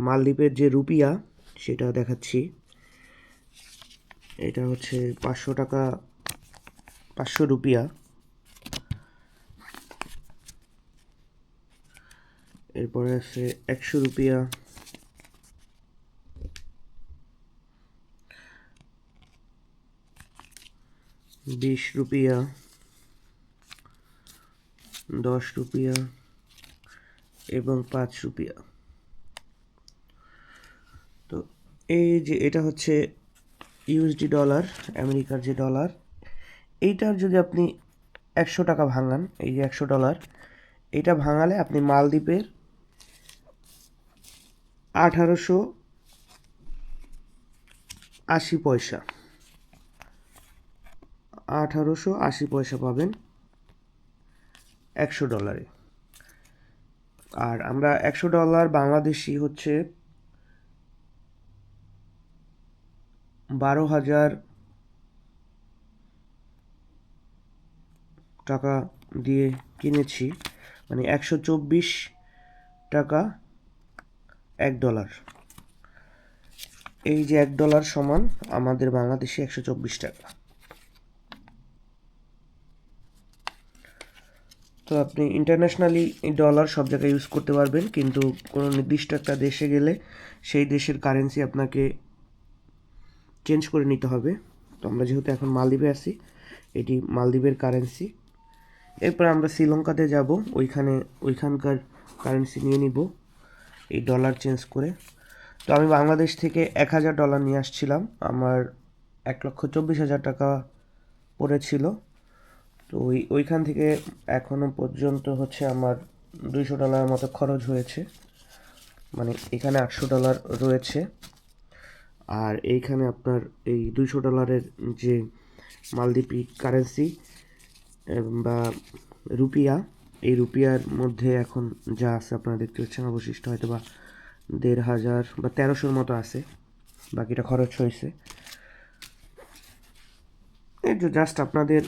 মালদ্বীপের যে রুপিয়া, সেটা দেখাচ্ছি। এটা হচ্ছে পাঁচশো টাকা, পাঁচশো রুপিয়া। এরপরে আছে একশো রুপিয়া। বিশ রুপিয়া। দশ রুপিয়া। এবং পাঁচ রুপিয়া। তো এই যে এটা হচ্ছে ইউএসডি ডলার আমেরিকার যে ডলার এইটার যদি আপনি একশো টাকা ভাঙান, এই যে একশো ডলার এটা ভাঙালে আপনি মালদ্বীপের আঠারোশো আশি পয়সা, আঠারোশো আশি পয়সা পাবেন একশো ডলারে আর আমরা একশো ডলার বাংলাদেশি হচ্ছে বারো হাজার টাকা দিয়ে কিনেছি মানে একশো চব্বিশ টাকা এক ডলার। এই যে এক ডলার সমান আমাদের বাংলাদেশে একশো চব্বিশ টাকা। তো আপনি ইন্টারন্যাশনালি ডলার সব জায়গায় ইউজ করতে পারবেন, কিন্তু কোনো নির্দিষ্ট একটা দেশে গেলে সেই দেশের কারেন্সি আপনাকে চেঞ্জ করে নিতে হবে। তো আমরা যেহেতু এখন মালদ্বীপে আছি, এটি মালদ্বীপের কারেন্সি এরপর আমরা শ্রীলঙ্কাতে যাব, ওইখানে, ওইখানকার কারেন্সি নিয়ে নিব, এই ডলার চেঞ্জ করে। তো আমি বাংলাদেশ থেকে এক হাজার ডলার নিয়ে আসছিলাম, আমার এক লক্ষ চব্বিশ হাজার টাকা পড়েছিল। তো ওই, ওইখান থেকে এখনও পর্যন্ত হচ্ছে আমার দুইশো ডলার মতো খরচ হয়েছে। মানে এখানে আটশো ডলার রয়েছে। আর এইখানে আপনার এই দুইশো ডলারের যে মালদ্বীপি কারেন্সি বা রুপিয়া, এই রুপিয়ার মধ্যে এখন যা আছে আপনারা দেখতে পাচ্ছেন, অবশিষ্ট হয়তো বা দেড় হাজার বা তেরোশোর মতো আছে, বাকিটা খরচ হয়েছে। এই যে জাস্ট আপনাদের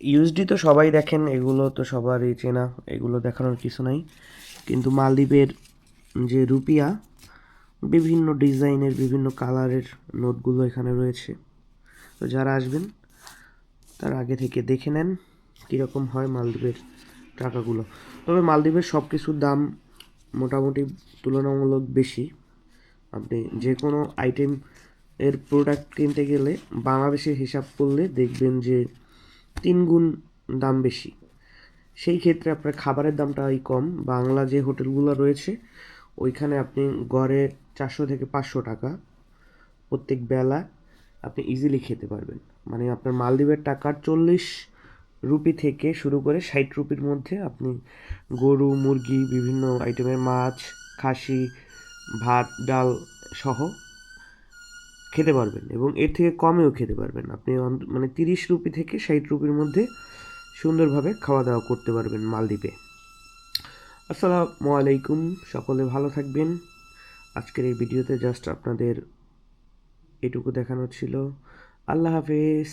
ইউএসডি তো সবাই দেখেন, এগুলো তো সবারই চেনা, এগুলো দেখানোর কিছু নাই। কিন্তু মালদ্বীপের যে রুপিয়া বিভিন্ন ডিজাইনের, বিভিন্ন কালারের নোটগুলো এখানে রয়েছে। তো যারা আসবেন, তার আগে থেকে দেখে নেন কীরকম হয় মালদ্বীপের টাকাগুলো। তবে মালদ্বীপের সব কিছুর দাম মোটামুটি তুলনামূলক বেশি। আপনি যে কোনো আইটেম এর প্রোডাক্ট কিনতে গেলে বাংলাদেশে হিসাব করলে দেখবেন যে তিন গুণ দাম বেশি। সেই ক্ষেত্রে আপনার খাবারের দামটাই কম। বাংলা যে হোটেলগুলো রয়েছে, ওইখানে আপনি গড়ে চারশো থেকে পাঁচশো টাকা প্রত্যেক বেলা আপনি ইজিলি খেতে পারবেন। মানে আপনার মালদ্বীপের টাকার চল্লিশ রুপি থেকে শুরু করে ষাট রুপির মধ্যে আপনি গরু, মুরগি, বিভিন্ন আইটেমের মাছ, খাসি, ভাত, ডাল সহ খেতে পারবেন এবং এর থেকে কমেও খেতে পারবেন। আপনি মানে তিরিশ রুপি থেকে ষাট রুপির মধ্যে সুন্দরভাবে খাওয়া দাওয়া করতে পারবেন মালদ্বীপে। আসসালামু আলাইকুম, সকলে ভালো থাকবেন। আজকের এই ভিডিওতে জাস্ট আপনাদের এটুকু দেখানো ছিল। আল্লাহ হাফেজ।